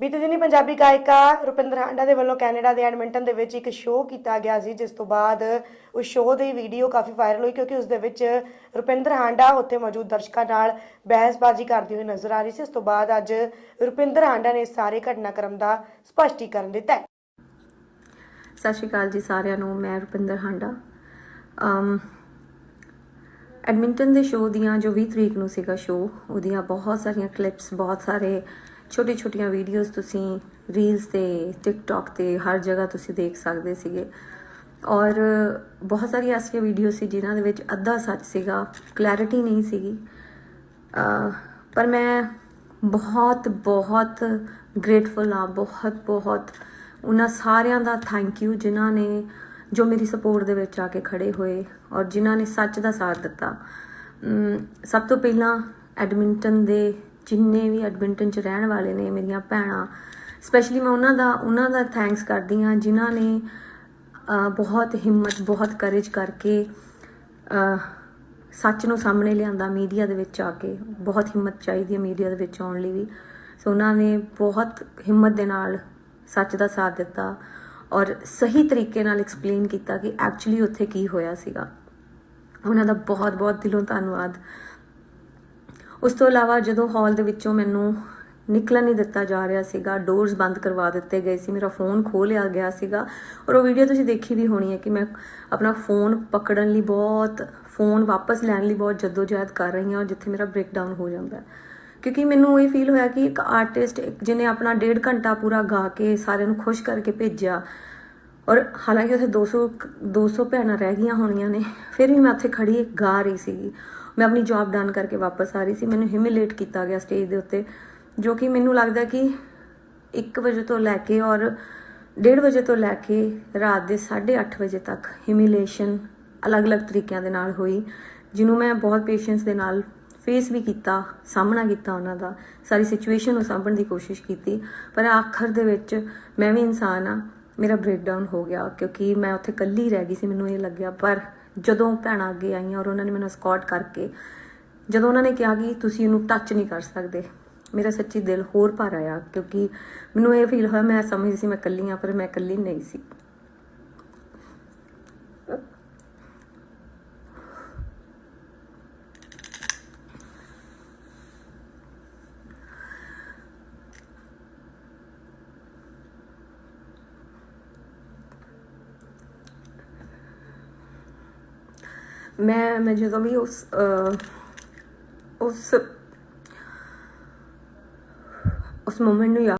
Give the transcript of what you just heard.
ਬੀਤੇ ਦਿਨੀ ਪੰਜਾਬੀ ਗਾਇਕਾ ਰੁਪਿੰਦਰ ਹਾਂਡਾ ਦੇ ਵੱਲੋਂ ਕੈਨੇਡਾ ਦੇ ਐਡਮਿੰਟਨ ਦੇ ਵਿੱਚ ਇੱਕ ਸ਼ੋਅ ਕੀਤਾ ਗਿਆ ਸੀ, ਜਿਸ ਤੋਂ ਬਾਅਦ ਉਸ ਸ਼ੋਅ ਦੀ ਵੀਡੀਓ ਕਾਫੀ ਵਾਇਰਲ ਹੋਈ ਕਿਉਂਕਿ ਉਸ ਦੇ ਵਿੱਚ ਰੁਪਿੰਦਰ ਹਾਂਡਾ ਉੱਥੇ ਮੌਜੂਦ ਦਰਸ਼ਕਾਂ ਨਾਲ ਬਹਿਸਬਾਜ਼ੀ ਕਰਦੀ ਹੋਈ ਨਜ਼ਰ ਆ ਰਹੀ ਸੀ। ਇਸ ਤੋਂ ਬਾਅਦ ਅੱਜ ਰੁਪਿੰਦਰ ਹਾਂਡਾ ਨੇ ਇਸ ਸਾਰੇ ਘਟਨਾਕ੍ਰਮ ਦਾ ਸਪਸ਼ਟੀਕਰਨ ਦਿੱਤਾ ਸਤਿ ਸ਼੍ਰੀ ਅਕਾਲ ਜੀ ਸਾਰਿਆਂ ਨੂੰ, ਮੈਂ ਰੁਪਿੰਦਰ ਹਾਂਡਾ। ਅਮ, ਐਡਮਿੰਟਨ ਦੇ ਸ਼ੋਅ ਦੀਆਂ ਜੋ 20 ਤਰੀਕ ਨੂੰ ਸੀਗਾ ਸ਼ੋਅ, ਉਹਦੀਆਂ ਬਹੁਤ ਸਾਰੀਆਂ ਕਲਿੱਪਸ ਬਹੁਤ ਸਾਰੇ ਛੋਟੀ ਛੋਟੀਆਂ ਵੀਡੀਓਜ਼ ਤੁਸੀਂ ਰੀਲਸ ਤੇ ਟਿਕਟੌਕ ਤੇ, ਹਰ ਜਗ੍ਹਾ ਤੁਸੀਂ ਦੇਖ ਸਕਦੇ ਸੀਗੇ। ਔਰ ਬਹੁਤ ਸਾਰੀਆਂ ਐਸੀਆਂ ਵੀਡੀਓ ਸੀ ਜਿਨ੍ਹਾਂ ਦੇ ਵਿੱਚ ਅੱਧਾ ਸੱਚ ਸੀਗਾ ਕਲੈਰਿਟੀ ਨਹੀਂ ਸੀਗੀ। ਪਰ ਮੈਂ ਬਹੁਤ ਬਹੁਤ ਗ੍ਰੇਟਫੁਲ ਆ ਬਹੁਤ ਬਹੁਤ। ਉਹਨਾਂ ਸਾਰਿਆਂ ਦਾ ਥੈਂਕ ਯੂ ਜਿਨ੍ਹਾਂ ਨੇ, ਜੋ ਮੇਰੀ ਸਪੋਰਟ ਦੇ ਵਿੱਚ ਆ ਕੇ ਖੜੇ ਹੋਏ ਔਰ ਜਿਨ੍ਹਾਂ ਨੇ ਸੱਚ ਦਾ ਸਾਥ ਦਿੱਤਾ। ਸਭ ਤੋਂ ਪਹਿਲਾਂ ਐਡਮਿੰਟਨ ਦੇ ਜਿੰਨੇ ਵੀ ਐਡਮਿੰਟਨ ਚ ਰਹਿਣ ਵਾਲੇ ਨੇ ਮੇਰੀਆਂ ਭੈਣਾਂ ਸਪੈਸ਼ਲੀ ਮੈਂ ਉਹਨਾਂ ਦਾ ਉਹਨਾਂ ਦਾ ਥੈਂਕਸ ਕਰਦੀ ਹਾਂ ਜਿਨ੍ਹਾਂ ਨੇ ਬਹੁਤ ਹਿੰਮਤ, ਬਹੁਤ ਕਰੇਜ ਕਰਕੇ ਸੱਚ ਨੂੰ ਸਾਹਮਣੇ ਲਿਆਂਦਾ ਮੀਡੀਆ ਦੇ ਵਿੱਚ ਆ ਕੇ। ਬਹੁਤ ਹਿੰਮਤ ਚਾਹੀਦੀ ਹੈ ਮੀਡੀਆ ਦੇ ਵਿੱਚ ਆਉਣ ਲਈ ਵੀ। ਸੋ ਉਹਨਾਂ ਨੇ ਬਹੁਤ ਹਿੰਮਤ ਦੇ ਨਾਲ ਸੱਚ ਦਾ ਸਾਥ ਦਿੱਤਾ ਔਰ ਸਹੀ ਤਰੀਕੇ ਨਾਲ ਐਕਸਪਲੇਨ ਕੀਤਾ ਕਿ ਐਕਚੁਅਲੀ ਉੱਥੇ ਕੀ ਹੋਇਆ ਸੀਗਾ। ਉਹਨਾਂ ਦਾ ਬਹੁਤ ਬਹੁਤ ਦਿਲੋਂ ਧੰਨਵਾਦ। ਉਸ ਤੋਂ ਇਲਾਵਾ ਜਦੋਂ ਹਾਲ ਦੇ ਵਿੱਚੋਂ ਮੈਨੂੰ ਨਿਕਲਣ ਨਹੀਂ ਦਿੱਤਾ ਜਾ ਰਿਹਾ ਸੀਗਾ ਡੋਰਸ ਬੰਦ ਕਰਵਾ ਦਿੱਤੇ ਗਏ ਸੀ, ਮੇਰਾ ਫੋਨ ਖੋਹ ਲਿਆ ਗਿਆ ਸੀਗਾ ਔਰ ਉਹ ਵੀਡੀਓ ਤੁਸੀਂ ਦੇਖੀ ਵੀ ਹੋਣੀ ਹੈ ਕਿ ਮੈਂ ਆਪਣਾ ਫੋਨ ਪਕੜਨ ਲਈ ਬਹੁਤ ਫੋਨ ਵਾਪਸ ਲੈਣ ਲਈ ਬਹੁਤ ਜਦੋਜਹਿਦ ਕਰ ਰਹੀ ਹਾਂ ਔਰ ਜਿੱਥੇ ਮੇਰਾ ਬ੍ਰੇਕਡਾਊਨ ਹੋ ਜਾਂਦਾ ਕਿਉਂਕਿ ਮੈਨੂੰ ਇਹ ਫੀਲ ਹੋਇਆ ਕਿ ਇੱਕ ਆਰਟਿਸਟ ਜਿਹਨੇ ਆਪਣਾ ਡੇਢ ਘੰਟਾ ਪੂਰਾ ਗਾ ਕੇ ਸਾਰਿਆਂ ਨੂੰ ਖੁਸ਼ ਕਰਕੇ ਭੇਜਿਆ ਔਰ ਹਾਲਾਂਕਿ ਉੱਥੇ 200 ਕ- 200 ਭੈਣਾਂ ਰਹਿ ਗਈਆਂ ਹੋਣੀਆਂ ਨੇ, ਫਿਰ ਵੀ ਮੈਂ ਉੱਥੇ ਖੜੀ ਗਾ ਰਹੀ ਸੀਗੀ। ਮੈਂ ਆਪਣੀ ਜੌਬ ਡਨ ਕਰਕੇ ਵਾਪਸ ਆ ਰਹੀ ਸੀ। ਮੈਨੂੰ ਹਿਮਿਲੇਟ ਕੀਤਾ ਗਿਆ ਸਟੇਜ ਦੇ ਉੱਤੇ, ਜੋ ਕਿ ਮੈਨੂੰ ਲੱਗਦਾ ਕਿ 1 ਵਜੇ ਤੋਂ ਲੈ ਕੇ ਔਰ 1:30 ਵਜੇ ਤੋਂ ਲੈ ਕੇ ਰਾਤ ਦੇ 8:30 ਵਜੇ ਤੱਕ ਹਿਮਿਲੇਸ਼ਨ ਅਲੱਗ-ਅਲੱਗ ਤਰੀਕਿਆਂ ਦੇ ਨਾਲ ਹੋਈ, ਜਿਹਨੂੰ ਮੈਂ ਬਹੁਤ ਪੇਸ਼ੈਂਸ ਦੇ ਨਾਲ ਫੇਸ ਵੀ ਕੀਤਾ, ਸਾਹਮਣਾ ਕੀਤਾ ਉਹਨਾਂ ਦਾ, ਸਾਰੀ ਸਿਚੁਏਸ਼ਨ ਨੂੰ ਸਾਂਭਣ ਦੀ ਕੋਸ਼ਿਸ਼ ਕੀਤੀ। ਪਰ ਆਖਰ ਦੇ ਵਿੱਚ ਮੈਂ ਵੀ ਇਨਸਾਨ ਆ, ਮੇਰਾ ਬ੍ਰੇਕਡਾਊਨ ਹੋ ਗਿਆ ਕਿਉਂਕਿ ਮੈਂ ਉੱਥੇ ਇਕੱਲੀ ਰਹਿ ਗਈ ਸੀ, ਮੈਨੂੰ ਇਹ ਲੱਗਿਆ, ਪਰ ਜਦੋਂ ਭੈਣਾਂ ਅੱਗੇ ਆਈਆਂ ਔਰ ਉਹਨਾਂ ਨੇ ਮੈਨੂੰ ਸਕਾਟ ਕਰਕੇ, ਜਦੋਂ ਉਹਨਾਂ ਨੇ ਕਿਹਾ ਕਿ ਤੁਸੀਂ ਇਹਨੂੰ ਟੱਚ ਨਹੀਂ ਕਰ ਸਕਦੇ, ਮੇਰਾ ਸੱਚੀ ਦਿਲ ਹੋਰ ਭਰ ਆਇਆ ਕਿਉਂਕਿ ਮੈਨੂੰ ਇਹ ਫੀਲ ਹੋਇਆ ਮੈਂ ਸਮਝਦੀ ਸੀ ਮੈਂ ਇਕੱਲੀ ਆ ਪਰ ਮੈਂ ਇਕੱਲੀ ਨਹੀਂ ਸੀ। ਮੈਂ ਮੈਂ ਜਦੋਂ ਵੀ ਉਸ ਉਸ ਉਸ ਮੂਮੈਂਟ ਨੂੰ ਯਾਦ